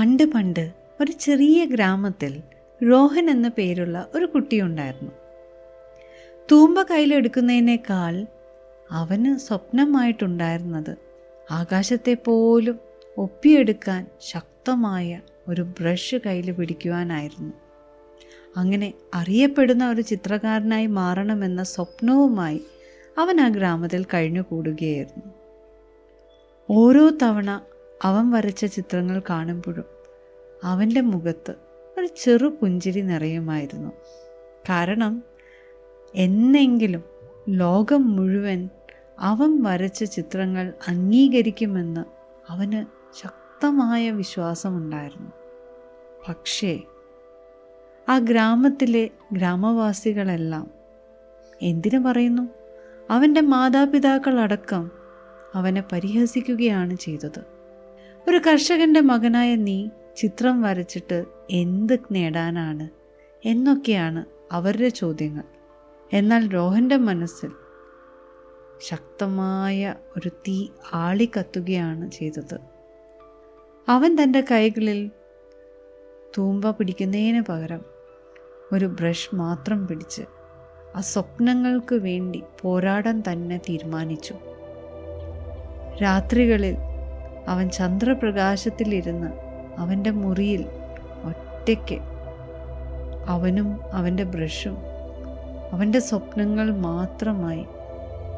പണ്ട് പണ്ട് ഒരു ചെറിയ ഗ്രാമത്തിൽ രോഹൻ എന്ന പേരുള്ള ഒരു കുട്ടിയുണ്ടായിരുന്നു തൂമ്പ കയ്യിലെടുക്കുന്നതിനേക്കാൾ അവന് സ്വപ്നമായിട്ടുണ്ടായിരുന്നത് ആകാശത്തെ പോലും ഒപ്പിയെടുക്കാൻ ശക്തമായ ഒരു ബ്രഷ് കയ്യിൽ പിടിക്കുവാനായിരുന്നു. അങ്ങനെ അറിയപ്പെടുന്ന ഒരു ചിത്രകാരനായി മാറണമെന്ന സ്വപ്നവുമായി അവൻ ആ ഗ്രാമത്തിൽ കഴിഞ്ഞുകൂടുകയായിരുന്നു. ഓരോ തവണ അവൻ വരച്ച ചിത്രങ്ങൾ കാണുമ്പോഴും അവന്റെ മുഖത്ത് ഒരു ചെറു പുഞ്ചിരി നിറയുമായിരുന്നു. കാരണം എന്നെങ്കിലും ലോകം മുഴുവൻ അവൻ വരച്ച ചിത്രങ്ങൾ അംഗീകരിക്കുമെന്ന് അവന് ശക്തമായ വിശ്വാസമുണ്ടായിരുന്നു. പക്ഷേ ആ ഗ്രാമത്തിലെ ഗ്രാമവാസികളെല്ലാം എന്തിനു പറയുന്നു? അവന്റെ മാതാപിതാക്കളടക്കം അവനെ പരിഹസിക്കുകയാണ് ചെയ്തത്. ഒരു കർഷകന്റെ മകനായ നീ ചിത്രം വരച്ചിട്ട് എന്ത് നേടാനാണ്? എന്നൊക്കെയാണ് അവരുടെ ചോദ്യങ്ങൾ. എന്നാൽ രോഹന്റെ മനസ്സിൽ ശക്തമായ ഒരു തീ ആളിക്കത്തുകയാണ് ചെയ്തത്. അവൻ തന്റെ കൈകളിൽ തൂമ്പ പിടിക്കുന്നതിന് പകരം ഒരു ബ്രഷ് മാത്രം പിടിച്ച് ആ സ്വപ്നങ്ങൾക്ക് വേണ്ടി പോരാടാൻ തന്നെ തീരുമാനിച്ചു. രാത്രികളിൽ അവൻ ചന്ദ്രപ്രകാശത്തിലിരുന്ന് അവന്റെ മുറിയിൽ ഒറ്റയ്ക്ക് അവനും അവന്റെ ബ്രഷും അവന്റെ സ്വപ്നങ്ങൾ മാത്രമായി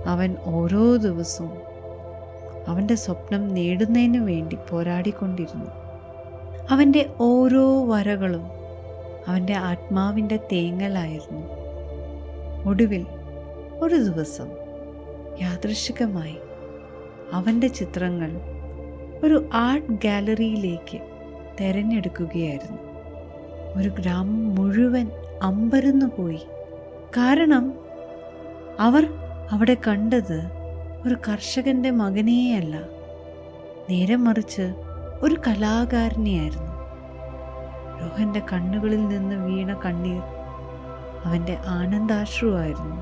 അവൻ ഓരോ ദിവസവും അവന്റെ സ്വപ്നം നേടുന്നതിന് വേണ്ടി പോരാടിക്കൊണ്ടിരുന്നു. അവന്റെ ഓരോ വരകളും അവന്റെ ആത്മാവിന്റെ തേങ്ങലായിരുന്നു. ഒടുവിൽ ഒരു ദിവസം യാദൃശികമായി അവന്റെ ചിത്രങ്ങൾ ഒരു ആർട്ട് ഗാലറിയിലേക്ക് തിരഞ്ഞെടുക്കുകയായിരുന്നു. ഒരു ഗ്രാമം മുഴുവൻ അമ്പരന്നു പോയി. കാരണം അവർ അവിടെ കണ്ടത് ഒരു കർഷകന്റെ മകനെയല്ല. നേരെ മറിച്ച് ഒരു കലാകാരനെയായിരുന്നു. രോഹന്റെ കണ്ണുകളിൽ നിന്ന് വീണ കണ്ണീർ അവന്റെ ആനന്ദാശ്രുവായിരുന്നു.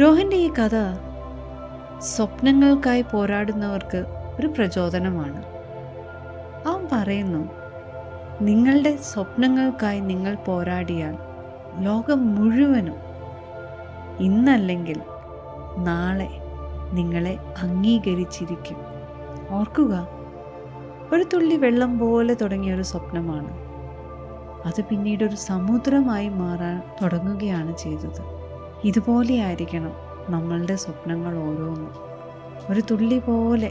രോഹന്റെ ഈ കഥ സ്വപ്നങ്ങൾക്കായി പോരാടുന്നവർക്ക് ഒരു പ്രചോദനമാണ്. അവൻ പറയുന്നു നിങ്ങളുടെ സ്വപ്നങ്ങൾക്കായി നിങ്ങൾ പോരാടിയാൽ ലോകം മുഴുവനും ഇന്നല്ലെങ്കിൽ നാളെ നിങ്ങളെ അംഗീകരിച്ചിരിക്കും. ഓർക്കുക ഒരു തുള്ളി വെള്ളം പോലെ തുടങ്ങിയ ഒരു സ്വപ്നമാണ്. അത് പിന്നീട് ഒരു സമുദ്രമായി മാറാൻ തുടങ്ങുകയാണ് ചെയ്തത്. ഇതുപോലെയായിരിക്കണം നമ്മളുടെ സ്വപ്നങ്ങൾ ഓരോന്നും. ഒരു തുള്ളി പോലെ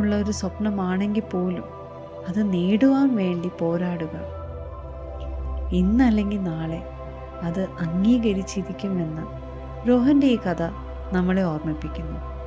ഉള്ള ഒരു സ്വപ്നമാണെങ്കിൽ പോലും അത് നേടുവാൻ വേണ്ടി പോരാടുക. ഇന്നല്ലെങ്കിൽ നാളെ അത് അംഗീകരിച്ചിരിക്കുമെന്ന് രോഹന്റെ ഈ കഥ നമ്മളെ ഓർമ്മിപ്പിക്കുന്നു.